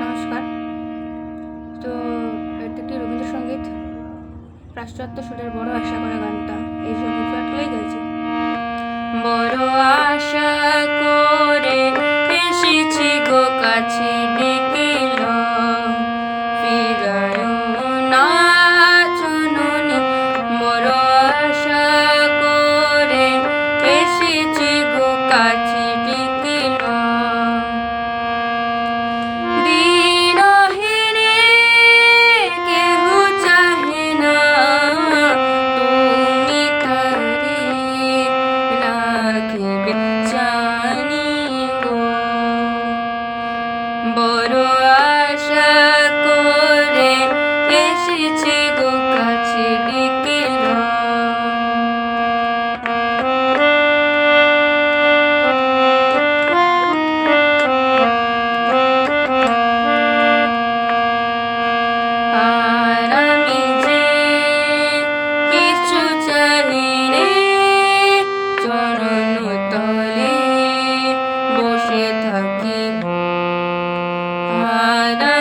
নমস্কার। তো এটা একটি রবীন্দ্রসঙ্গীত পাশ্চাত্য সুরের বড় আশা করে গানটা, এই সব গানগুলোই গেছে বড় আশা করে এসেছি গো কাছে। I.